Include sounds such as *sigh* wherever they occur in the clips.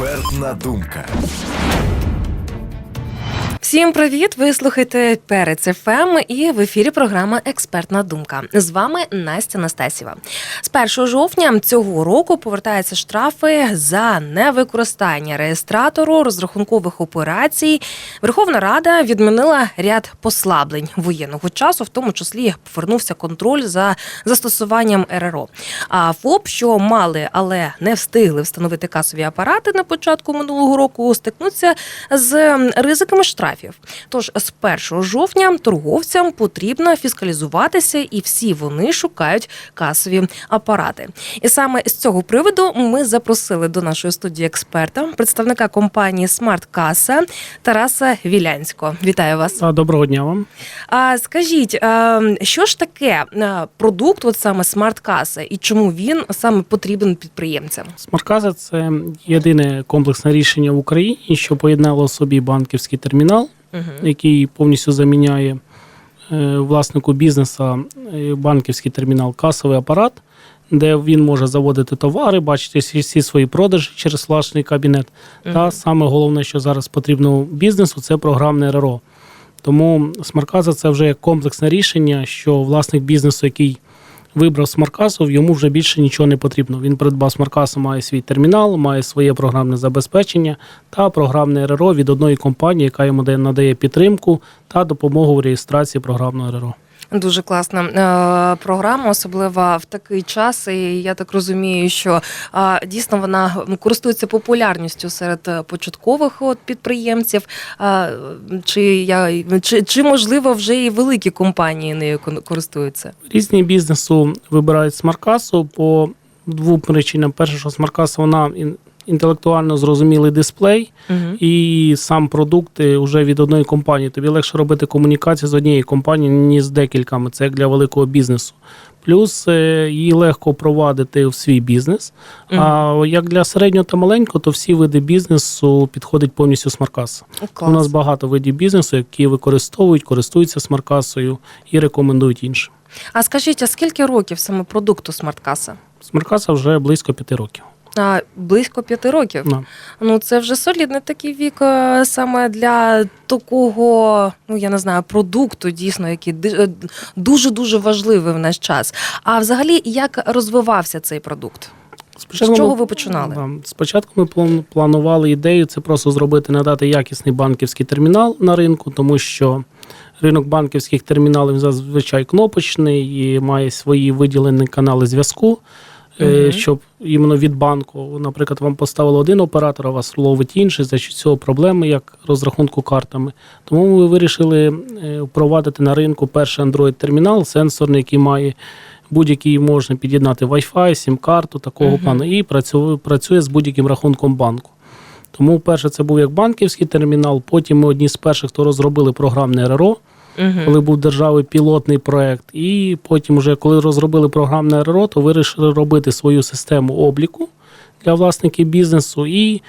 Експертна думка. Всім привіт! Ви слухаєте Перець ФМ і в ефірі програма Експертна думка. З вами Настя Настасєва. З 1 жовтня цього року повертаються штрафи за невикористання реєстратору розрахункових операцій. Верховна Рада відмінила ряд послаблень воєнного часу, в тому числі повернувся контроль за застосуванням РРО. А ФОП, що мали, але не встигли встановити касові апарати на початку минулого року, стикнуться з ризиками штрафів. Тож з 1 жовтня торговцям потрібно фіскалізуватися, і всі вони шукають касові апарати. І саме з цього приводу ми запросили до нашої студії експерта, представника компанії Смарт Каса Тараса Вілянського. Вітаю вас. Доброго дня вам. А скажіть, що ж таке продукт, от саме смарт-каса, і чому він саме потрібен підприємцям? Смарказа це єдине комплексне рішення в Україні, що поєднало в собі банківський термінал. Який повністю заміняє е, власнику бізнесу е, банківський термінал, касовий апарат, де він може заводити товари, бачити всі, всі свої продажі через власний кабінет. Та саме головне, що зараз потрібно бізнесу, це програмне РРО. Тому смарказа це вже комплексне рішення, що власник бізнесу, який вибрав смаркасу, йому вже більше нічого не потрібно. Він придбав смаркасу, має свій термінал, має своє програмне забезпечення та програмне РРО від одної компанії, яка йому дає- надає підтримку та допомогу в реєстрації програмного РРО. Дуже класна е, програма, особливо в такий час. І я так розумію, що дійсно вона користується популярністю серед початкових от, підприємців. Чи, я, чи, чи можливо вже і великі компанії нею користуються? Різні бізнесу вибирають смаркасу по двом причинам. Перше, що смаркаса вона інтелектуально зрозумілий дисплей, Угу. і сам продукт е, вже від одної компанії. Тобі легше робити комунікацію з однієї компанії, ніж з декількома. Це як для великого бізнесу. Плюс е, її легко провадити в свій бізнес. А як для середнього та маленького, то всі види бізнесу підходить повністю смаркаса. У нас багато видів бізнесу, які використовують, користуються смаркасою і рекомендують іншим. А скажіть, а скільки років саме продукту смарт-каса? Смаркаса вже близько п'яти років. А, близько п'яти років. Да. Ну, це вже солідний такий вік е, саме для такого, ну я не знаю, продукту, дійсно, який дуже дуже важливий в наш час. А взагалі, як розвивався цей продукт? З чого ви починали? Да, Спочатку ми планували ідею це просто зробити, надати якісний банківський термінал на ринку, тому що ринок банківських терміналів зазвичай кнопочний і має свої виділені канали зв'язку. Мгм. Щоб іменно від банку, наприклад, вам поставили один оператор, а вас ловить інший, за що цього проблеми як розрахунку картами. Тому ми вирішили е, впровадити на ринку перший Android-термінал, сенсорний, який має будь-який можна під'єднати Wi-Fi, сім-карту такого Мгм. плану, і працює, працює з будь-яким рахунком банку. Тому перше це був як банківський термінал. Потім ми одні з перших, хто розробили програмне РРО, Угу. коли був державний пілотний проект. І потім, вже коли розробили програмне РРО, то вирішили робити свою систему обліку для власників бізнесу. І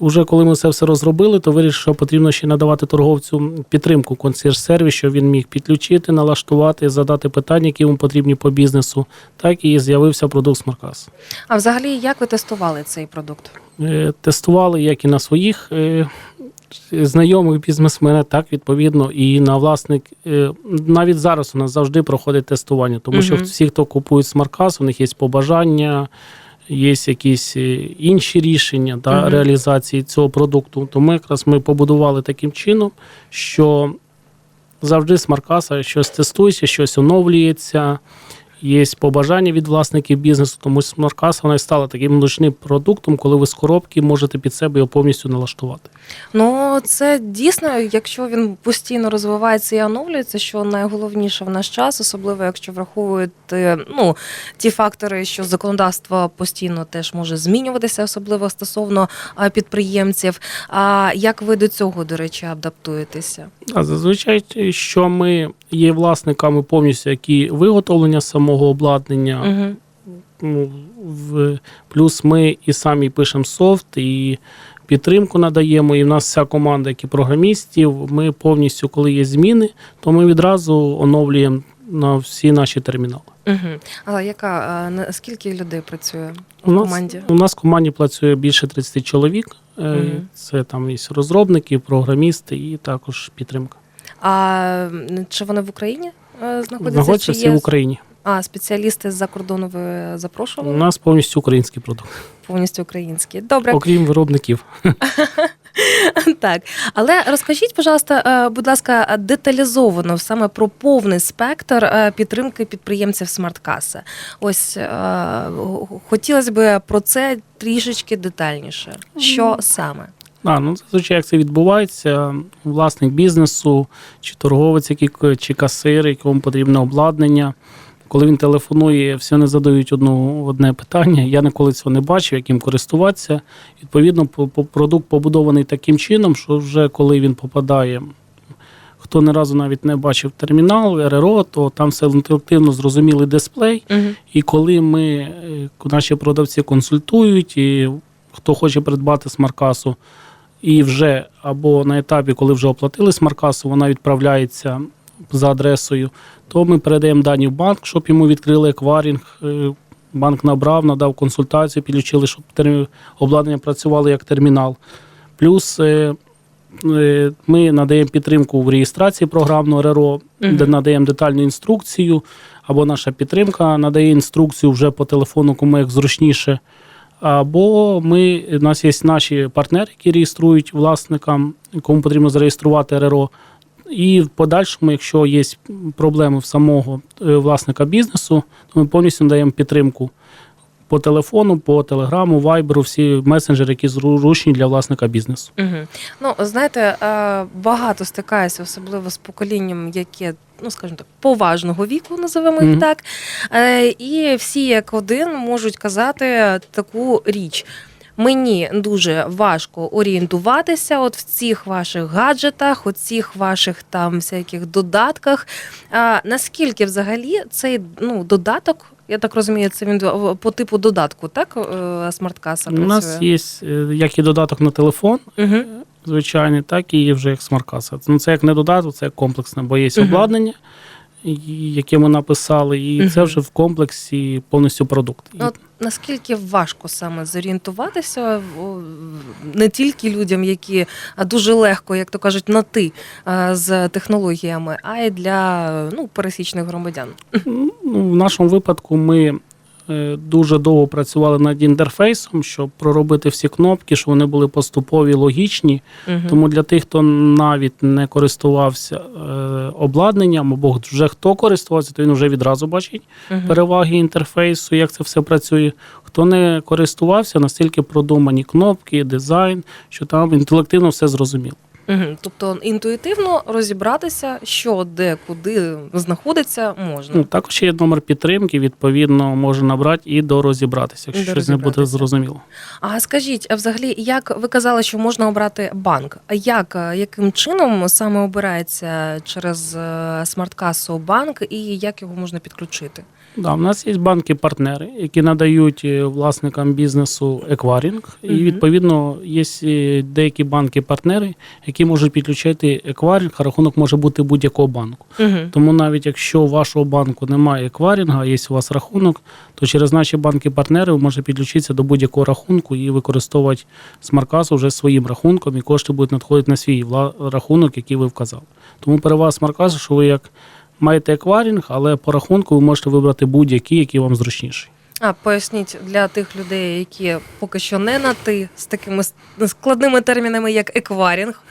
вже коли ми це все розробили, то вирішили, що потрібно ще надавати торговцю підтримку консьєрж-сервіс, щоб він міг підключити, налаштувати, задати питання, які йому потрібні по бізнесу. Так і з'явився продукт Смаркас. А взагалі, як ви тестували цей продукт? Е, Тестували як і на своїх е, знайомих бізнесменів, так відповідно, і на власник. е, Навіть зараз у нас завжди проходить тестування, тому що всі, хто купують смаркас, у них є побажання. Є якісь е, інші рішення та Мгм. реалізації цього продукту. Тому якраз ми побудували таким чином, що завжди з Маркаса щось тестується, щось оновлюється. Є побажання від власників бізнесу, тому Смаркаса вона і стала таким ночним продуктом, коли ви з коробки можете під себе його повністю налаштувати. Ну, це дійсно, якщо він постійно розвивається і оновлюється, що найголовніше в наш час, особливо якщо враховуєте ну, ті фактори, що законодавство постійно теж може змінюватися, особливо стосовно підприємців. А як ви до цього, до речі, адаптуєтеся? А зазвичай, що ми є власниками повністю які виготовлення самого обладнання, Угу. ну, в, плюс ми і самі пишемо софт, і підтримку надаємо. І в нас вся команда, як і програмістів, ми повністю, коли є зміни, то ми відразу оновлюємо на всі наші термінали. Угу. Але яка скільки людей працює У в нас, команді? у нас в команді працює більше 30 чоловік. Мгм. Це там є розробники, програмісти і також підтримка. А чи вони в Україні е, знаходяться? Знаходяться всі в Україні. А спеціалісти з-за кордону ви запрошували? У нас повністю український продукт, Повністю українські. Добре, окрім виробників. *laughs* так. Але розкажіть, пожалуйста, е, будь ласка, деталізовано саме про повний спектр е, підтримки підприємців смарткаса. Ось е, хотілося б про це трішечки детальніше. Що саме? А, ну зазвичай як це відбувається, власник бізнесу, чи торговець, який, к- чи касир, якому потрібне обладнання. Коли він телефонує, всі вони задають одну, одне питання. Я ніколи цього не бачив, яким користуватися. Відповідно, по- по- продукт побудований таким чином, що вже коли він попадає, хто не разу навіть не бачив термінал, РРО, то там все інтерактивно зрозумілий дисплей. Угу. І коли ми, е, наші продавці консультують, і хто хоче придбати смаркасу, і вже або на етапі, коли вже оплатили смаркасу, вона відправляється за адресою, то ми передаємо дані в банк, щоб йому відкрили екварінг. Е, Банк набрав, надав консультацію, підключили, щоб обладнання працювало як термінал. Плюс е, е, ми надаємо підтримку в реєстрації програмного РРО, Мгм. де надаємо детальну інструкцію, або наша підтримка надає інструкцію вже по телефону, кому як зручніше. Або ми, у нас є наші партнери, які реєструють власникам, кому потрібно зареєструвати РРО. І в подальшому, якщо є проблеми в самого е, власника бізнесу, то ми повністю надаємо підтримку по телефону, по телеграму, вайберу, всі месенджери, які зручні для власника бізнесу. Угу. Ну, знаєте, е, багато стикаюся, особливо з поколінням, яке, ну скажімо так, поважного віку, називаємо їх Мгм. так. Е, І всі як один можуть казати таку річ. Мені дуже важко орієнтуватися от в цих ваших гаджетах, у цих ваших там всяких додатках. А, наскільки взагалі цей ну, додаток, я так розумію, це він по типу додатку, так? е, Смарткаса У нас є е, як і додаток на телефон, Угу. звичайний, так і вже як смаркаса. Ну, це як не додаток, це як комплексне, бо є Мгм. обладнання, яке ми написали, і це вже в комплексі повністю продукт. І От наскільки важко саме зорієнтуватися не тільки людям, які а, дуже легко, як то кажуть, на ти з технологіями, а й для ну, пересічних громадян. Ну, в нашому випадку ми дуже довго працювали над інтерфейсом, щоб проробити всі кнопки, щоб вони були поступові, логічні. Мгм. Тому для тих, хто навіть не користувався е, обладнанням, або вже хто користувався, то він вже відразу бачить Мгм. переваги інтерфейсу, як це все працює. Хто не користувався, настільки продумані кнопки, дизайн, що там інтелективно все зрозуміло. Мгм. Тобто інтуїтивно розібратися, що де, куди знаходиться, можна. Ну, також є номер підтримки, відповідно, може набрати і дорозібратися, якщо щось не буде зрозуміло. А скажіть, а взагалі, як ви казали, що можна обрати банк? А як е, яким чином саме обирається через е, смарт-касу банк і як його можна підключити? Да, у нас є банки-партнери, які надають е, власникам бізнесу екварінг, і відповідно є е, деякі банки-партнери, які можуть підключити екварінг, а рахунок може бути будь-якого банку. Угу. Тому навіть якщо у вашого банку немає екварінга, а є у вас рахунок, то через наші банки-партнери ви можете підключитися до будь-якого рахунку і використовувати смаркасу вже своїм рахунком, і кошти будуть надходити на свій рахунок, який ви вказали. Тому перевага смаркасу, що ви як маєте екварінг, але по рахунку ви можете вибрати будь-який, який вам зручніший. А поясніть для тих людей, які поки що не на ти з такими складними термінами, як екварінг.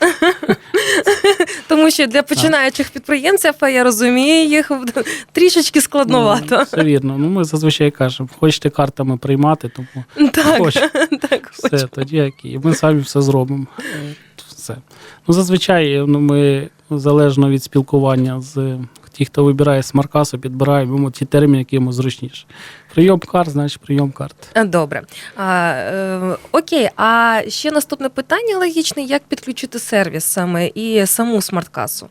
*laughs* Тому що для починаючих підприємців я розумію їх *laughs* трішечки складновато. Ну, все вірно. Ну, ми зазвичай кажемо, хочете картами приймати, тому Так, *laughs* так, Все, тоді які. Ми самі все зробимо. Е, Все. Ну, зазвичай ну, ми залежно від спілкування з ті, хто вибирає смаркасу, підбираємо йому ті терміни, які йому зручніше. Прийом карт, значить прийом карт. Добре. А, е, окей, а ще наступне питання логічне: як підключити сервіс саме і саму смарт-касу?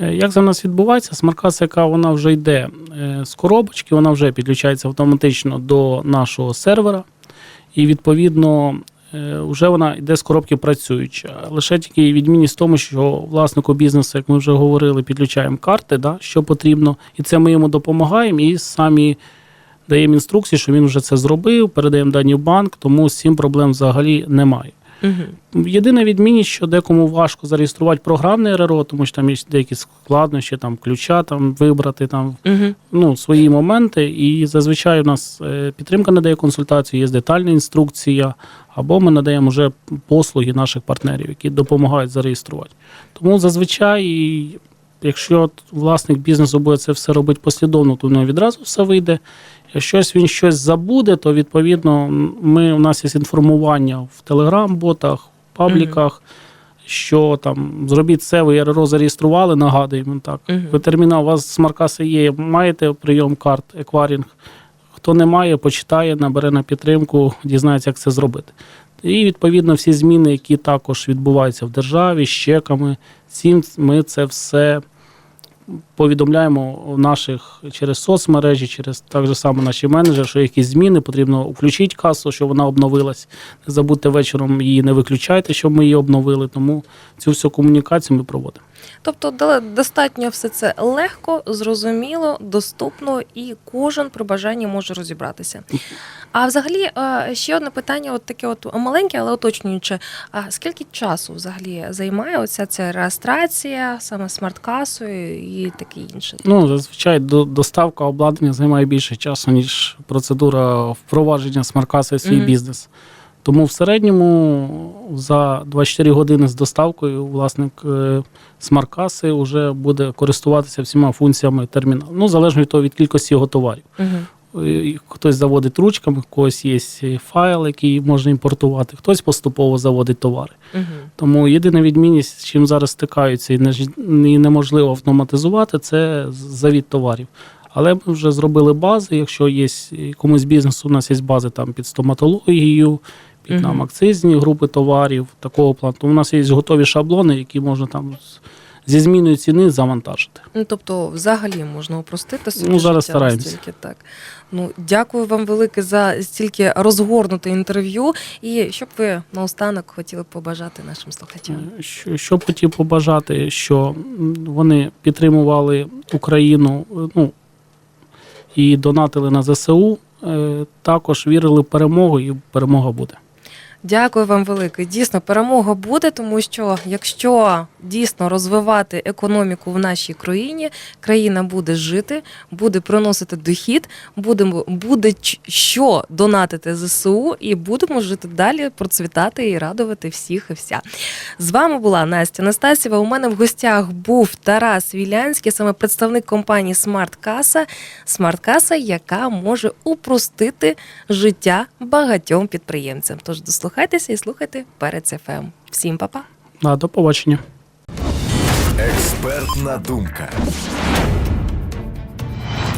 Е, Як це в нас відбувається? Смаркаса, яка вона вже йде е, з коробочки, вона вже підключається автоматично до нашого сервера. І відповідно е, вже вона йде з коробки працююча. Лише тільки відмінність в тому, що власнику бізнесу, як ми вже говорили, підключаємо карти, да, що потрібно, і це ми йому допомагаємо і самі даємо інструкції, що він вже це зробив, передаємо дані в банк, тому з цим проблем взагалі немає. Угу. Єдина відмінність, що декому важко зареєструвати програмне РРО, тому що там є деякі складнощі, там ключа там вибрати там Угу. ну, свої моменти. І зазвичай у нас е, підтримка надає консультацію, є детальна інструкція, або ми надаємо вже послуги наших партнерів, які допомагають зареєструвати. Тому зазвичай, якщо власник бізнесу буде це все робити послідовно, то в нього відразу все вийде. Якщо він щось забуде, то відповідно ми, у нас є інформування в телеграм-ботах, в пабліках. Що там зробіть це, ви РРО зареєстрували, нагадуємо так. Мгм. Ви термінал, у вас смаркаси є, маєте прийом карт, екварінг. Хто не має, почитає, набере на підтримку, дізнається, як це зробити. І відповідно всі зміни, які також відбуваються в державі з чеками, цим ми це все повідомляємо в наших через соцмережі, через так же само наші менеджери, що якісь зміни, потрібно включити касу, щоб вона обновилась. Не забудьте вечором її не виключайте, щоб ми її обновили. Тому цю всю комунікацію ми проводимо. Тобто достатньо все це легко, зрозуміло, доступно, і кожен при бажанні може розібратися. А взагалі, е, ще одне питання, от таке от маленьке, але уточнююче. А скільки часу взагалі займає оця ця реєстрація, саме смарт-касою і таке інше? Ну, зазвичай доставка обладнання займає більше часу, ніж процедура впровадження смаркаси в свій Мгм. бізнес. Тому в середньому за 24 години з доставкою власник е, смаркаси вже буде користуватися всіма функціями терміналу. Ну, залежно від того від кількості його товарів. Угу. Е, Хтось заводить ручками, у когось є файл, який можна імпортувати, хтось поступово заводить товари. Угу. Тому єдина відмінність, з чим зараз стикаються і не ж- і неможливо автоматизувати, це завід товарів. Але ми вже зробили бази. Якщо є комусь бізнесу, у нас є бази там під стоматологію, під Мгм. нам акцизні групи товарів, такого плану. Тому у нас є готові шаблони, які можна там зі зміною ціни завантажити. Ну, тобто, взагалі можна упростити собі Ну, зараз життя стараємося. настільки так. Ну, дякую вам велике за стільки розгорнуте інтерв'ю. І що б ви наостанок хотіли побажати нашим слухачам? Що, що б хотів побажати, що вони підтримували Україну е, ну, і донатили на ЗСУ, е, також вірили в перемогу, і перемога буде. Дякую вам велике. Дійсно, перемога буде, тому що якщо дійсно розвивати економіку в нашій країні, країна буде жити, буде приносити дохід, будемо буде що донатити ЗСУ, і будемо жити далі, процвітати і радувати всіх і вся. З вами була Настя Настасєва. У мене в гостях був Тарас Вілянський, саме представник компанії Смарт Каса. Смарт яка може упростити життя багатьом підприємцям. Тож дослухайтеся і слухайте перед ЦФМ. Всім па-па! А до побачення. Експертна думка.